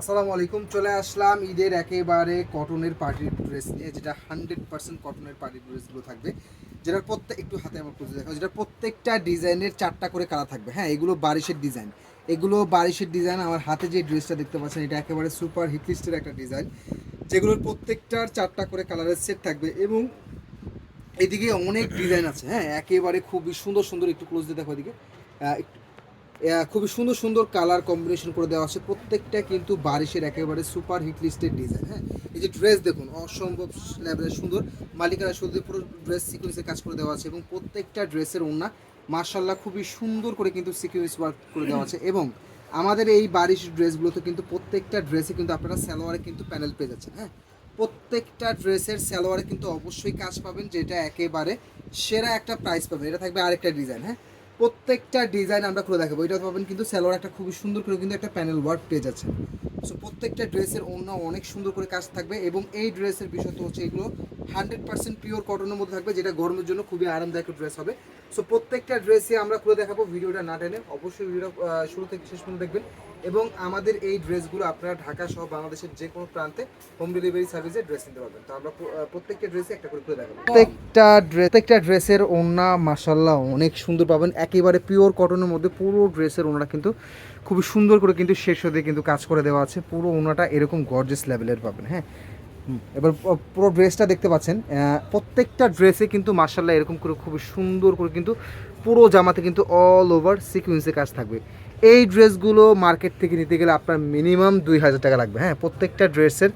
আসসালামু আলাইকুম, চলে আসলাম ঈদের একেবারে কটনের পার্টির ড্রেস নিয়ে, যেটা হান্ড্রেড পার্সেন্ট কটনের পার্টির ড্রেসগুলো থাকবে, যেটার প্রত্যেক একটু হাতে আমার খুঁজে দেখো যেটা প্রত্যেকটা ডিজাইনের চারটা করে কালার থাকবে। হ্যাঁ এগুলো বারিশের ডিজাইন এগুলো বারিশের ডিজাইন আমার হাতে যে ড্রেসটা দেখতে পাচ্ছেন, এটা একেবারে সুপার হিটলিস্টের একটা ডিজাইন যেগুলোর প্রত্যেকটার চারটা করে কালারের সেট থাকবে এবং এদিকে অনেক ডিজাইন আছে। হ্যাঁ একেবারে খুবই সুন্দর সুন্দর, একটু ক্লোজ দিয়ে দেখো এদিকে। একটু খুবই সুন্দর সুন্দর কালার কম্বিনেশন করে দেওয়া আছে। প্রত্যেকটা কিন্তু বারিশের একেবারে সুপার হিট লিস্টের ডিজাইন হ্যাঁ? এই যে ড্রেস দেখুন, অসম্ভব লেভেলের সুন্দর। মালিকারা শুধু পুরো ড্রেস সিকুয়েন্সে কাজ করে দেওয়া আছে এবং প্রত্যেকটা ড্রেসের ওড়না মার্শাল্লাহ খুবই সুন্দর করে কিন্তু সিকুয়েন্স ওয়ার্ক করে দেওয়া আছে। এবং আমাদের এই বারিশ ড্রেসগুলোতে কিন্তু প্রত্যেকটা ড্রেসে কিন্তু আপনারা সালোয়ারে কিন্তু প্যানেল পেয়ে যাচ্ছেন হ্যাঁ? প্রত্যেকটা ড্রেসের সালোয়ারে কিন্তু অবশ্যই কাজ পাবেন যেটা একেবারে সেরা একটা প্রাইস পাবেন। এটা থাকবে আরেকটা ডিজাইন হ্যাঁ? প্রত্যেকটা ডিজাইন আমরা খুলে দেখাবো। এটা পাবেন কিন্তু স্যালোয়ার একটা খুবই সুন্দর করে কিন্তু একটা প্যানেল ওয়ার্ক পেয়ে যাচ্ছে সো প্রত্যেকটা ড্রেসের অন্য অনেক সুন্দর করে কাজ থাকবে এবং এই ড্রেসের বিষয় তো হচ্ছে এগুলো হান্ড্রেড পার্সেন্ট পিওর কটনের মধ্যে থাকবে, যেটা গরমের জন্য খুবই আরামদায়ক ড্রেস হবে। সো প্রত্যেকটা ড্রেসে আমরা খুলে দেখাবো, ভিডিওটা না টেনে। অবশ্যই ভিডিও শুরু থেকে শেষ পর্যন্ত দেখবেন। এবং আমাদের এই ড্রেসগুলো আপনারা ঢাকা সহ বাংলাদেশের যে কোনো প্রান্তে হোম ডেলিভারি সার্ভিসে ড্রেস নিতে পারবেন। তো আমরা প্রত্যেকটা ড্রেসে একটা করে খুলে দেখাবো। প্রত্যেকটা ড্রেস প্রত্যেকটা ড্রেসের ওড়না মাসাল্লাহ অনেক সুন্দর পাবেন। একেবারে পিওর কটনের মধ্যে পুরো ড্রেসের ওড়না কিন্তু খুবই সুন্দর করে কিন্তু শেষ দিয়ে কিন্তু কাজ করে দেওয়া আছে। পুরো ওড়নাটা এরকম গর্জেস লেভেলের পাবেন হ্যাঁ? এবার পুরো ড্রেসটা দেখতে পাচ্ছেন প্রত্যেকটা ড্রেসে কিন্তু মার্শাল্লাহ এরকম করে খুবই সুন্দর করে কিন্তু পুরো জামাতে কিন্তু অল ওভার সিকুয়েন্সে কাজ থাকবে। এই ড্রেসগুলো মার্কেট থেকে নিতে গেলে আপনার মিনিমাম দুই হাজার টাকা লাগবে। হ্যাঁ প্রত্যেকটা ড্রেসের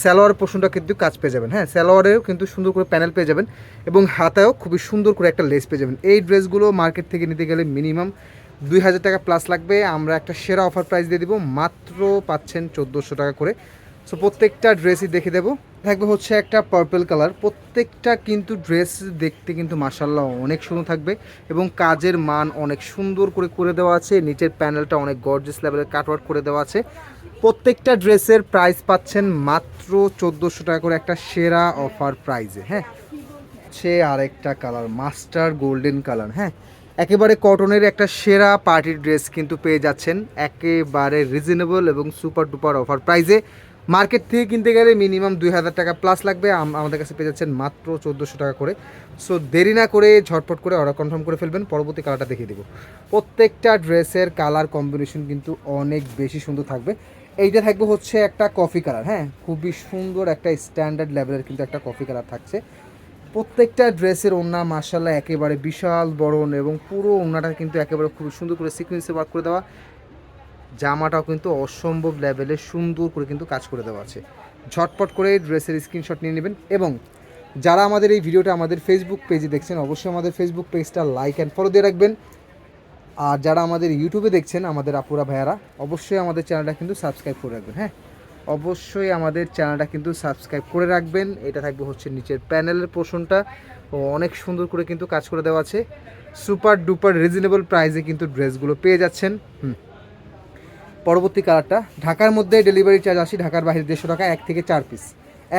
স্যালোয়ার পোর্শনটা কিন্তু কাজ পেয়ে যাবেন। হ্যাঁ স্যালোয়ারেও কিন্তু সুন্দর করে প্যানেল পেয়ে যাবেন এবং হাতেও খুবই সুন্দর করে একটা লেস পেয়ে যাবেন। এই ড্রেসগুলো মার্কেট থেকে নিতে গেলে মিনিমাম দুই হাজার টাকা প্লাস লাগবে। আমরা একটা সেরা অফার প্রাইস দিয়ে দিব, মাত্র পাচ্ছেন চোদ্দোশো টাকা করে। সো প্রত্যেকটা ড্রেসই দেখে দেবো। থাকবে হচ্ছে একটা পার্পল কালার প্রত্যেকটা কিন্তু ড্রেস দেখতে কিন্তু মাসাল্লাহ অনেক সুন্দর থাকবে এবং কাজের মান অনেক সুন্দর করে করে দেওয়া আছে। নিচের প্যানেলটা অনেক গর্জেস লেভেলের কাটওয়ার্ক করে দেওয়া আছে। প্রত্যেকটা ড্রেসের প্রাইস পাচ্ছেন মাত্র চোদ্দোশো টাকা করে একটা সেরা অফার প্রাইজে হ্যাঁ? হচ্ছে আরেকটা কালার মাস্টার গোল্ডেন কালার হ্যাঁ? একেবারে কটনের একটা সেরা পার্টির ড্রেস কিন্তু পেয়ে যাচ্ছেন। একেবারে রিজনেবল এবং সুপার ডুপার অফার প্রাইজে মার্কেট থেকে কিনতে গেলে মিনিমাম দুই হাজার টাকা প্লাস লাগবে। আম- আমাদের কাছে পেয়ে যাচ্ছেন মাত্র চোদ্দোশো টাকা করে। সো দেরি না করে ঝটপট করে অর্ডার কনফার্ম করে ফেলবেন। পরবর্তী কালারটা দেখিয়ে দেবো। প্রত্যেকটা ড্রেসের কালার কম্বিনেশন কিন্তু অনেক বেশি সুন্দর থাকবে। এইটা থাকবে হচ্ছে একটা কফি কালার হ্যাঁ? খুবই সুন্দর একটা স্ট্যান্ডার্ড লেভেলের কিন্তু একটা কফি কালার থাকছে। প্রত্যেকটা ড্রেসের ওড়না মার্শাল্লাহ একেবারে বিশাল বড়ন এবং পুরো ওড়নাটা কিন্তু একেবারে খুব সুন্দর করে সিকুয়েন্সে ওয়ার্ক করে দেওয়া। জামাটাও কিন্তু অসম্ভব লেভেলে সুন্দর করে কিন্তু কাজ করে দেওয়া আছে। ঝটপট করে ড্রেসের স্ক্রিনশট নিয়ে নেবেন এবং যারা আমাদের এই ভিডিওটা আমাদের ফেসবুক পেজে দেখছেন, অবশ্যই আমাদের ফেসবুক পেজটা লাইক অ্যান্ড ফলো দিয়ে রাখবেন। আর যারা আমাদের ইউটিউবে দেখছেন, আমাদের আপুরা ভাইয়ারা, অবশ্যই আমাদের চ্যানেলটা কিন্তু সাবস্ক্রাইব করে রাখবেন হ্যাঁ? অবশ্যই আমাদের চ্যানেলটা কিন্তু সাবস্ক্রাইব করে রাখবেন। এটা থাকবে হচ্ছে নিচের প্যানেলের পোর্শনটা ও অনেক সুন্দর করে কিন্তু কাজ করে দেওয়া আছে। সুপার ডুপার রিজনেবল প্রাইসে কিন্তু ড্রেসগুলো পেয়ে যাচ্ছেন। হুম। পরবর্তী কালারটা, ঢাকার মধ্যে ডেলিভারি চার্জ আসি ঢাকার বাইরে দেড়শো টাকা, এক থেকে চার পিস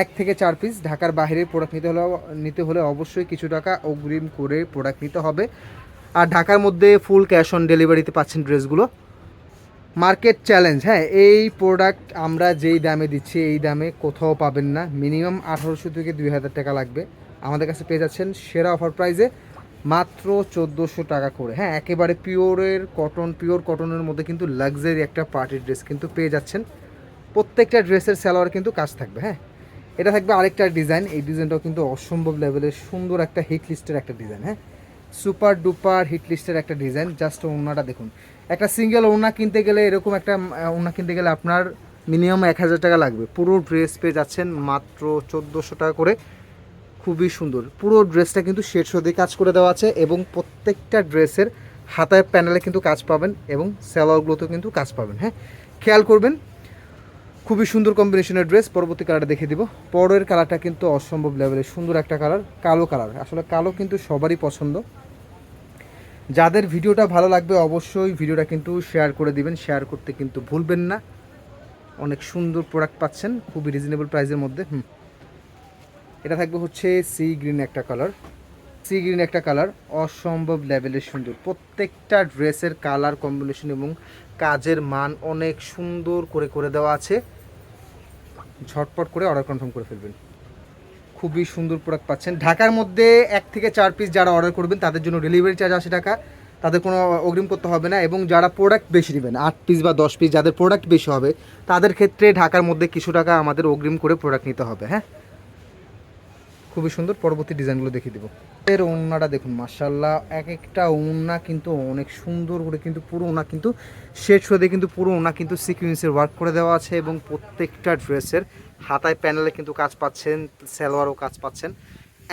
এক থেকে চার পিস ঢাকার বাইরে প্রোডাক্ট নিতে হলে নিতে হলে অবশ্যই কিছু টাকা অগ্রিম করে প্রোডাক্ট নিতে হবে। আর ঢাকার মধ্যে ফুল ক্যাশ অন ডেলিভারিতে পাচ্ছেন ড্রেসগুলো। মার্কেট চ্যালেঞ্জ হ্যাঁ এই প্রোডাক্ট আমরা যেই দামে দিচ্ছি, এই দামে কোথাও পাবেন না। মিনিমাম আঠারোশো থেকে দুই হাজার টাকা লাগবে। আমাদের কাছে পেয়ে যাচ্ছেন সেরা অফার প্রাইসে মাত্র চোদ্দোশো টাকা করে। হ্যাঁ একেবারে পিওরের কটন পিওর কটনের মধ্যে কিন্তু লাক্সারি একটা পার্টির ড্রেস কিন্তু পেয়ে যাচ্ছেন। প্রত্যেকটা ড্রেসের সালোয়ার কিন্তু কাজ থাকবে হ্যাঁ। এটা থাকবে আরেকটা ডিজাইন এই ডিজাইনটাও কিন্তু অসম্ভব লেভেলের সুন্দর একটা হিট লিস্টের একটা ডিজাইন হ্যাঁ। সুপার ডুপার হিট লিস্টের একটা ডিজাইন জাস্ট ওড়নাটা দেখুন। একটা সিঙ্গেল ওড়না কিনতে গেলে এরকম একটা ওড়না কিনতে গেলে আপনার মিনিমাম এক হাজার টাকা লাগবে। পুরো ড্রেস পেয়ে যাচ্ছেন মাত্র চোদ্দোশো টাকা করে। খুবই সুন্দর। পুরো ড্রেসটা কিন্তু শেড দিয়ে কাজ করে দেওয়া আছে এবং প্রত্যেকটা ড্রেসের হাতায় প্যানেলে কিন্তু কাজ পাবেন এবং স্যালোয়ারগুলোতেও কিন্তু কাজ পাবেন হ্যাঁ? খেয়াল করবেন, খুবই সুন্দর কম্বিনেশনের ড্রেস পরবর্তী কালারটা দেখে দিব। পরের কালারটা কিন্তু অসম্ভব লেভেলের সুন্দর একটা কালার কালো কালার আসলে কালো কিন্তু সবারই পছন্দ। যাদের ভিডিওটা ভালো লাগবে অবশ্যই ভিডিওটা কিন্তু শেয়ার করে দিবেন শেয়ার করতে কিন্তু ভুলবেন না। অনেক সুন্দর প্রোডাক্ট পাচ্ছেন, খুবই রিজনেবল প্রাইসের মধ্যে, হুম। এটা থাকবে হচ্ছে সি গ্রিন একটা কালার। সি গ্রিন একটা কালার, অসম্ভব লেভেলের সুন্দর। প্রত্যেকটা ড্রেসের কালার কম্বিনেশন এবং কাজের মান অনেক সুন্দর করে করে দেওয়া আছে। ঝটপট করে অর্ডার কনফার্ম করে ফেলবেন। খুবই সুন্দর প্রোডাক্ট পাচ্ছেন। ঢাকার মধ্যে এক থেকে চার পিস যারা অর্ডার করবেন, তাদের জন্য ডেলিভারি চার্জ আশি টাকা। তাদের কোনো অগ্রিম করতে হবে না এবং যারা প্রোডাক্ট বেশি নেবেন, আট পিস বা দশ পিস যাদের প্রোডাক্ট বেশি হবে, তাদের ক্ষেত্রে ঢাকার মধ্যে কিছু টাকা আমাদের অগ্রিম করে প্রোডাক্ট নিতে হবে হ্যাঁ? খুবই সুন্দর, পরবর্তী ডিজাইনগুলো দেখিয়ে দেবো। এর ওড়নাটা দেখুন মার্শাল্লাহ এক একটা ওড়না কিন্তু অনেক সুন্দর করে কিন্তু পুরো ওনা কিন্তু শেষ হয়ে কিন্তু পুরো ওনা কিন্তু সিকুয়েন্সের ওয়ার্ক করে দেওয়া আছে এবং প্রত্যেকটা ড্রেসের হাতায় প্যানেলে কিন্তু কাজ পাচ্ছেন, সালোয়ারও কাজ পাচ্ছেন।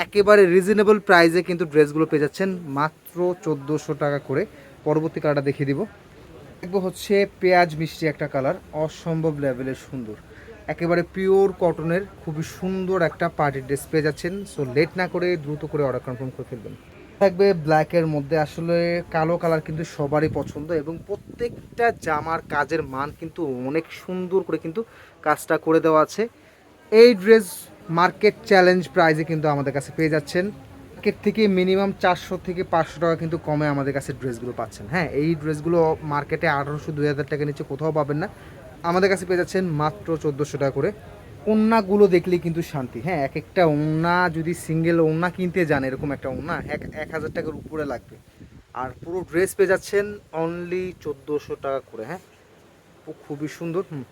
একেবারে রিজনেবল প্রাইসে কিন্তু ড্রেসগুলো পেয়ে যাচ্ছেন, মাত্র চোদ্দোশো টাকা করে। পরবর্তী কালারটা দেখিয়ে দিব। দেখব হচ্ছে পেঁয়াজ মিষ্টি একটা কালার অসম্ভব লেভেলের সুন্দর। একেবারে পিওর কটনের খুবই সুন্দর একটা পার্টি ড্রেস পেয়ে যাচ্ছেন। সো লেট না করে দ্রুত করে অর্ডার কনফার্ম করে ফেলবেন। থাকবে ব্ল্যাকের মধ্যে আসলে কালো কালার কিন্তু সবারই পছন্দ এবং প্রত্যেকটা জামার কাজের মান কিন্তু অনেক সুন্দর করে কিন্তু কাজটা করে দেওয়া আছে। এই ড্রেস মার্কেট চ্যালেঞ্জ প্রাইজে কিন্তু আমাদের কাছে পেয়ে যাচ্ছেন। মার্কেট থেকে মিনিমাম চারশো থেকে পাঁচশো টাকা কিন্তু কমে আমাদের কাছে ড্রেসগুলো পাচ্ছেন। হ্যাঁ এই ড্রেসগুলো মার্কেটে আঠারোশো, দুই হাজার টাকা নিচে কোথাও পাবেন না। আমাদের কাছে পেয়ে যাচ্ছেন মাত্র চোদ্দোশো টাকা করে। ওন্নাগুলো দেখলেই কিন্তু শান্তি। হ্যাঁ এক একটা ওন্না যদি সিঙ্গেল ওন্না কিনতে যান, এরকম একটা ওন্না এক এক হাজার টাকার উপরে লাগবে। আর পুরো ড্রেস পেয়ে যাচ্ছেন অনলি চোদ্দোশো টাকা করে হ্যাঁ? খুবই সুন্দর, হুম।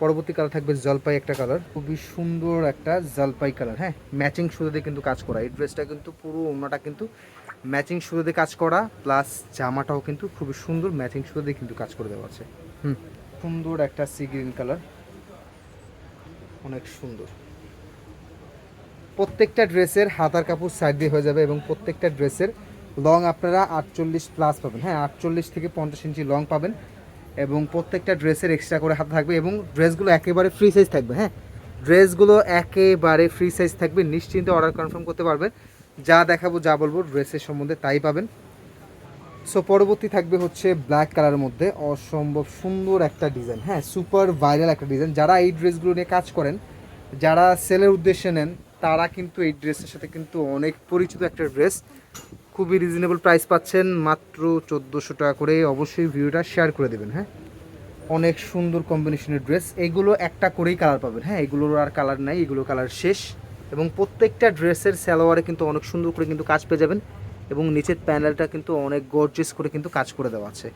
পরবর্তী কালার থাকবে জলপাই একটা কালার খুবই সুন্দর একটা জলপাই কালার হ্যাঁ? ম্যাচিং সুতোতে কিন্তু কাজ করা। এই ড্রেসটা কিন্তু পুরো ওনাটা কিন্তু ম্যাচিং সুতোতে কাজ করা প্লাস জামাটাও কিন্তু খুবই সুন্দর ম্যাচিং সুতোতে কিন্তু কাজ করে দেওয়া আছে, হুম। সুন্দর একটা সি গ্রিন কালার অনেক সুন্দর। প্রত্যেকটা ড্রেসের হাতার কাপড় সাইড দিয়ে হয়ে যাবে এবং প্রত্যেকটা ড্রেসের লং আপনারা আটচল্লিশ প্লাস পাবেন। হ্যাঁ আটচল্লিশ থেকে পঞ্চাশ ইঞ্চি লং পাবেন এবং প্রত্যেকটা ড্রেসের এক্সট্রা করে হাতে থাকবে এবং ড্রেসগুলো একেবারে ফ্রি সাইজ থাকবে। হ্যাঁ ড্রেসগুলো একেবারে ফ্রি সাইজ থাকবে। নিশ্চিন্তে অর্ডার কনফার্ম করতে পারবেন। যা দেখাবো, যা বলব, ড্রেসের সম্বন্ধে তাই পাবেন। সো পরবর্তী থাকবে হচ্ছে ব্ল্যাক কালারের মধ্যে। অসম্ভব সুন্দর একটা ডিজাইন হ্যাঁ সুপার ভাইরাল একটা ডিজাইন যারা এই ড্রেসগুলো নিয়ে কাজ করেন, যারা সেলের উদ্দেশ্যে নেন, তারা কিন্তু এই ড্রেসের সাথে কিন্তু অনেক পরিচিত একটা ড্রেস খুবই রিজনেবল প্রাইস পাচ্ছেন, মাত্র চোদ্দোশো টাকা করে। অবশ্যই ভিডিওটা শেয়ার করে দেবেন হ্যাঁ। অনেক সুন্দর কম্বিনেশনের ড্রেস এগুলো একটা করেই কালার পাবেন হ্যাঁ। এগুলোর আর কালার নাই, এগুলো কালার শেষ। এবং প্রত্যেকটা ড্রেসের স্যালোয়ারে কিন্তু অনেক সুন্দর করে কিন্তু কাজ পেয়ে যাবেন। এবং নিচের প্যানেলটা কিন্তু অনেক গর্জেস করে কিন্তু কাজ করে দেওয়া আছে।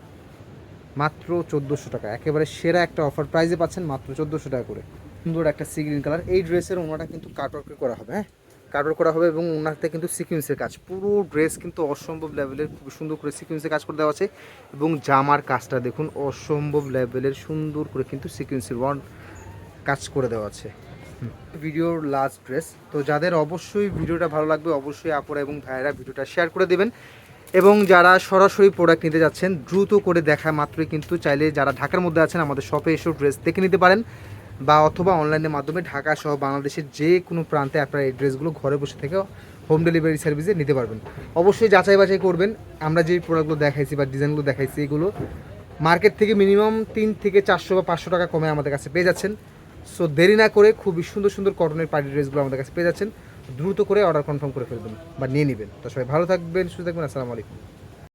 মাত্র চোদ্দোশো টাকা। একেবারে সেরা একটা অফার প্রাইজে পাচ্ছেন মাত্র চোদ্দোশো টাকা করে। সুন্দর একটা সি গ্রিন কালার এই ড্রেসের ওনাটা কিন্তু কাটওয়ার্কে করা হবে হ্যাঁ? কাটওয়ার্ক করা হবে এবং ওনাতে কিন্তু সিকুয়েন্সের কাজ। পুরো ড্রেস কিন্তু অসম্ভব লেভেলের খুব সুন্দর করে সিকুয়েন্সের কাজ করে দেওয়া আছে এবং জামার কাজটা দেখুন, অসম্ভব লেভেলের সুন্দর করে কিন্তু সিকুয়েন্সের ওয়ান কাজ করে দেওয়া আছে। ভিডিওর লাস্ট ড্রেস তো যাদের অবশ্যই ভিডিওটা ভালো লাগবে, অবশ্যই আপুরা এবং ভাইয়েরা ভিডিওটা শেয়ার করে দেবেন। এবং যারা সরাসরি প্রোডাক্ট নিতে যাচ্ছেন, দ্রুত করে দেখা মাত্রই কিন্তু চাইলে যারা ঢাকার মধ্যে আছেন, আমাদের শপে এসেও ড্রেস দেখে নিতে পারেন। বা অথবা অনলাইনের মাধ্যমে ঢাকা সহ বাংলাদেশের যে কোনো প্রান্তে আপনারা এই ড্রেসগুলো ঘরে বসে থেকে হোম ডেলিভারি সার্ভিসে নিতে পারবেন। অবশ্যই যাচাই বাছাই করবেন। আমরা যে প্রোডাক্টগুলো দেখাইছি বা ডিজাইনগুলো দেখাইছি, এগুলো মার্কেট থেকে মিনিমাম তিন থেকে চারশো বা পাঁচশো টাকা কমে আমাদের কাছে পেয়ে যাচ্ছেন। সো দেরি না করে খুবই সুন্দর সুন্দর কটনের পার্টি ড্রেসগুলো আমাদের কাছে পেয়ে যাচ্ছেন। দ্রুত করে অর্ডার কনফার্ম করে ফেলবেন বা নিয়ে নেবেন। তো সবাই ভালো থাকবেন, সুস্থ থাকবেন, আসসালামু আলাইকুম।